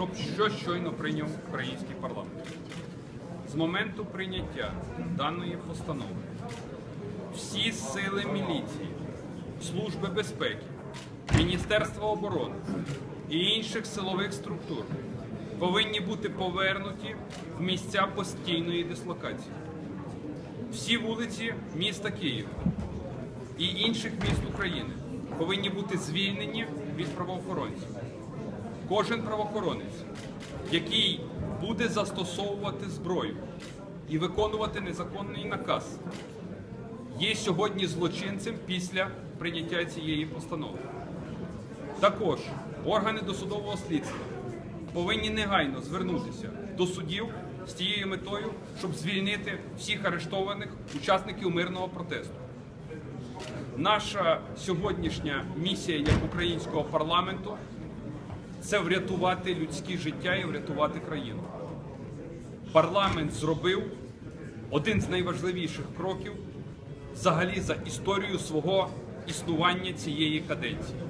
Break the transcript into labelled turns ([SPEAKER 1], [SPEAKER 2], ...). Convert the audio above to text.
[SPEAKER 1] щоб що щойно прийняв український парламент. З моменту прийняття даної постанови всі сили міліції, Служби безпеки, Міністерства оборони і інших силових структур повинні бути повернуті в місця постійної дислокації. Всі вулиці міста Києва і інших міст України повинні бути звільнені від правоохоронців. Кожен правоохоронець, який буде застосовувати зброю і виконувати незаконний наказ, є сьогодні злочинцем після прийняття цієї постанови. Також органи досудового слідства повинні негайно звернутися до судів з тією метою, щоб звільнити всіх арештованих учасників мирного протесту. Наша сьогоднішня місія як українського парламенту це врятувати людські життя і врятувати країну. Парламент зробив один з найважливіших кроків взагалі за історію свого існування цієї каденції.